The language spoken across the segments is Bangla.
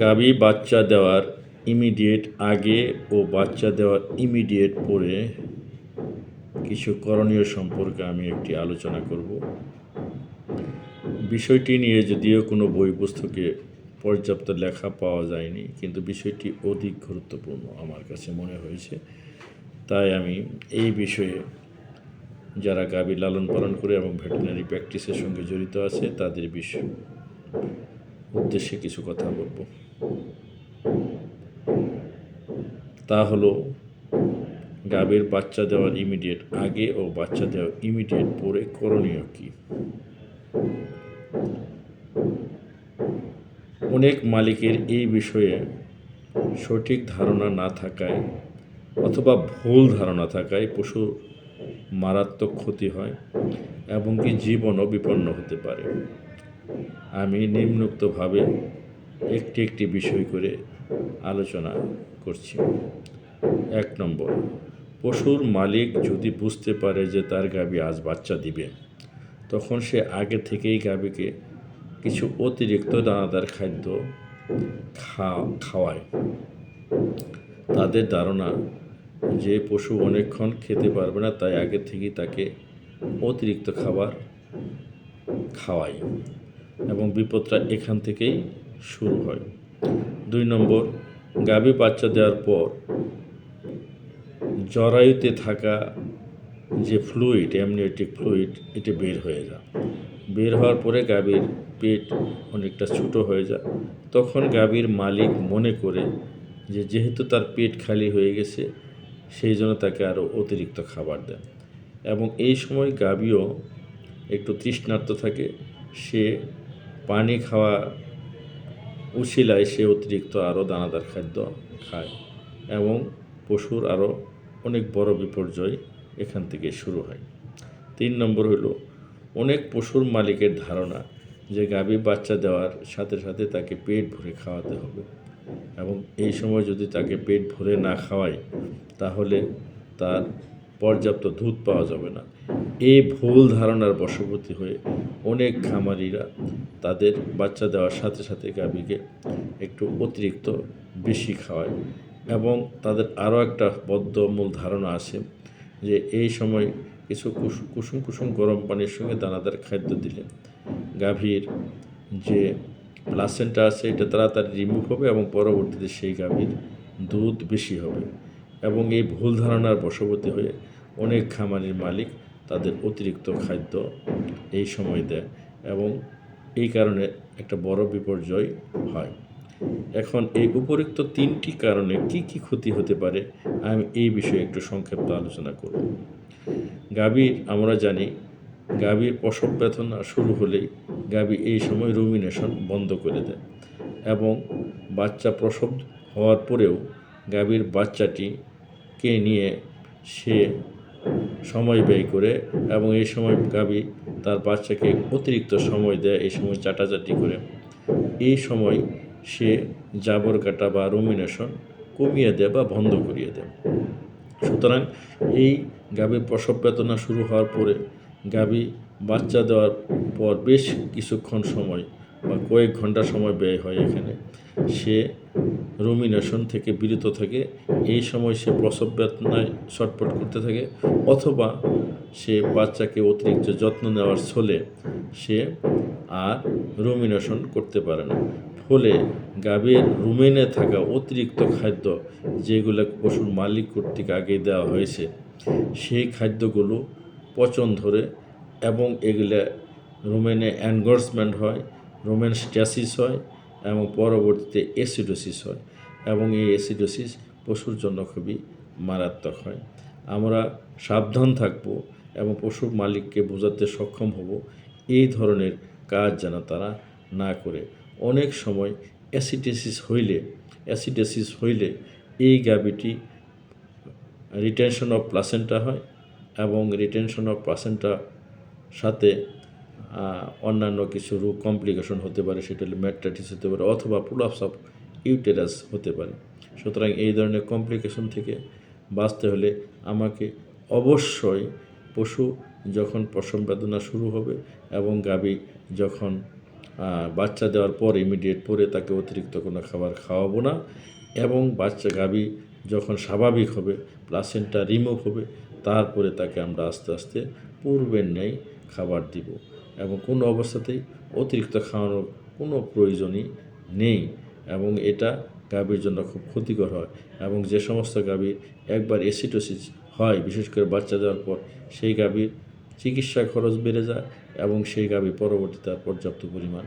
গাভী বাচ্চা দেওয়ার ইমিডিয়েট আগে ও বাচ্চা দেওয়ার ইমিডিয়েট পরে কিছু করণীয় সম্পর্কে আমি একটি আলোচনা করব। বিষয়টি নিয়ে যদিও কোনো বই পুস্তকে পর্যাপ্ত লেখা পাওয়া যায়নি, কিন্তু বিষয়টি অধিক গুরুত্বপূর্ণ আমার কাছে মনে হয়েছে। তাই আমি এই বিষয়ে যারা গাভী লালন পালন করে এবং ভেটেরিনারি প্র্যাকটিসের সঙ্গে জড়িত আছে, তাদের বিষয় উদ্দেশ্যে কিছু কথা বলব। তা হলো, গাভীর বাচ্চা দেওয়ার ইমিডিয়েট আগে ও বাচ্চা দেওয়ার ইমিডিয়েট পরে করণীয় কী? অনেক মালিকের এই বিষয়ে সঠিক ধারণা না থাকায় অথবা ভুল ধারণা থাকায় পশুর মারাত্মক ক্ষতি হয় এবং কি জীবনও বিপন্ন হতে পারে। আমি নিম্নোক্তভাবে একটি একটি বিষয় করে আলোচনা করছি। এক নম্বর, পশুর মালিক যদি বুঝতে পারে যে তার গাবি আজ বাচ্চা দিবে, তখন সে আগে থেকেই গাভীকে কিছু অতিরিক্ত দানাদার খাদ্য খাওয়ায়। তাদের ধারণা, যে পশু অনেকক্ষণ খেতে পারবে না, তাই আগে থেকেই তাকে অতিরিক্ত খাবার খাওয়াই এবং বিপদটা এখান থেকেই শুরু হয়। দুই নম্বর, গাভী বাচ্চা দেওয়ার পর জরায়ুতে থাকা যে ফ্লুইড অ্যামনিওটিক ফ্লুইড এটি বের হয়ে যায়। বের হওয়ার পরে গাভীর পেট অনেকটা ছোটো হয়ে যায়। তখন গাভীর মালিক মনে করে যে যেহেতু তার পেট খালি হয়ে গেছে, সেই জন্য তাকে আরও অতিরিক্ত খাবার দেন। এবং এই সময় গাভীও একটু তৃষ্ণার্ত থাকে, সে পানি খাওয়া উশিলায় সে অতিরিক্ত আরও দানাদার খাদ্য খায় এবং পশুর আরও অনেক বড় বিপর্যয় এখান থেকে শুরু হয়। তিন নম্বর হলো, অনেক পশুর মালিকের ধারণা যে গাভী বাচ্চা দেওয়ার সাথে সাথে তাকে পেট ভরে খাওয়াতে হবে এবং এই সময় যদি তাকে পেট ভরে না খাওয়ায়, তাহলে তার পর্যাপ্ত দুধ পাওয়া যাবে না। এই ভুল ধারণার বশবর্তী হয়ে অনেক খামারিরা তাদের বাচ্চা দেওয়ার সাথে সাথে গাভীকে একটু অতিরিক্ত বেশি খাওয়ায় এবং তাদের আরও একটা বদ্ধ মূল ধারণা আছে যে এই সময় কিছু কুসুম কুসুম কুসুম গরম পানির সঙ্গে দানাদার খাদ্য দিলে গাভীর যে প্লাসেন্টা আছে এটা তাড়াতাড়ি রিমুভ হবে এবং পরবর্তীতে সেই গাভীর দুধ বেশি হবে এবং এই ভুল ধারণার বশবর্তী হয়ে অনেক খামারের মালিক তাদের অতিরিক্ত খাদ্য এই সময় দেয় এবং এই কারণে একটা বড় বিপর্যয় হয়। এখন এই উপরিক্ত তিনটি কারণে কি কি ক্ষতি হতে পারে, আমি এই বিষয়ে একটু সংক্ষিপ্ত আলোচনা করব। গাভীর, আমরা জানি, গাভীর প্রসব ব্যথনা শুরু হলেই গাভী এই সময় রুমিনেশন বন্ধ করে দেয় এবং বাচ্চা প্রসব হওয়ার পরেও গাভীর বাচ্চাটিকে নিয়ে সে সময় ব্যয় করে এবং এই সময় গাভী তার বাচ্চাকে অতিরিক্ত সময় দেয়, এই সময় চাটাচাটি করে। এই সময় সে জাবর কাটা বা রুমিনেশন কমিয়ে দেয় বা বন্ধ করিয়ে দেয়। সুতরাং এই গাভীর প্রসব বেদনা শুরু হওয়ার পরে গাভী বাচ্চা দেওয়ার পর বেশ কিছুক্ষণ সময় বা কয়েক ঘণ্টা সময় ব্যয় হয় এখানে। সে রুমিনেশন থেকে বিরত থাকে। এই সময় সে প্রসব বেদনায় ছটপট করতে থাকে অথবা সে বাচ্চাকে অতিরিক্ত যত্ন নেওয়ার ছলে সে আর রুমিনেশন করতে পারে না। ফলে গাভীর রুমেনে থাকা অতিরিক্ত খাদ্য যেগুলো পশুর মালিক কর্তৃক আগে দেওয়া হয়েছে, সেই খাদ্যগুলো পচন ধরে এবং এগুলো রুমেনে অ্যানগর্সমেন্ট হয়, রোমেন স্ট্যাসিস হয় এবং পরবর্তীতে অ্যাসিডোসিস হয় এবং এই অ্যাসিডোসিস পশুর জন্য খুবই মারাত্মক হয়। আমরা সাবধান থাকব এবং পশুর মালিককে বোঝাতে সক্ষম হব। এই ধরনের কাজ যেন তারা না করে। অনেক সময় অ্যাসিডেসিস হইলে অ্যাসিডেসিস হইলে এই গাভীটি রিটেনশন অফ প্লাসেন্টা হয় এবং রিটেনশন অফ প্লাসেন্টা সাথে অন্যান্য কিছু রোগ কমপ্লিকেশন হতে পারে, সেটা হলো ম্যাট্রাইটিস হতে পারে অথবা প্রোলাপস অফ ইউটেরাস হতে পারে। সুতরাং এই ধরনের কমপ্লিকেশন থেকে বাঁচতে হলে আমাকে অবশ্যই পশু যখন প্রসব বেদনা শুরু হবে এবং গাবি যখন বাচ্চা দেওয়ার পর ইমিডিয়েট পরে তাকে অতিরিক্ত কোনো খাবার খাওয়াবো না এবং বাচ্চা গাবি যখন স্বাভাবিক হবে প্লাসেন্টা রিমুভ হবে, তারপরে তাকে আমরা আস্তে আস্তে পূর্বের ন্যায় খাবার দিব। এবং কোনো অবস্থাতেই অতিরিক্ত খাওয়ানোর কোনো প্রয়োজনই নেই এবং এটা গাভীর জন্য খুব ক্ষতিকর হয় এবং যে সমস্ত গাভীর একবার এসিটোসিস হয়, বিশেষ করে বাচ্চা দেওয়ার পর, সেই গাভীর চিকিৎসা খরচ বেড়ে যায় এবং সেই গাভী পরবর্তীতে আর পর্যাপ্ত পরিমাণ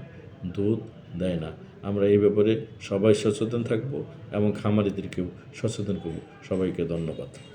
দুধ দেয় না। আমরা এই ব্যাপারে সবাই সচেতন থাকব এবং খামারিদেরকেও সচেতন করব। সবাইকে ধন্যবাদ।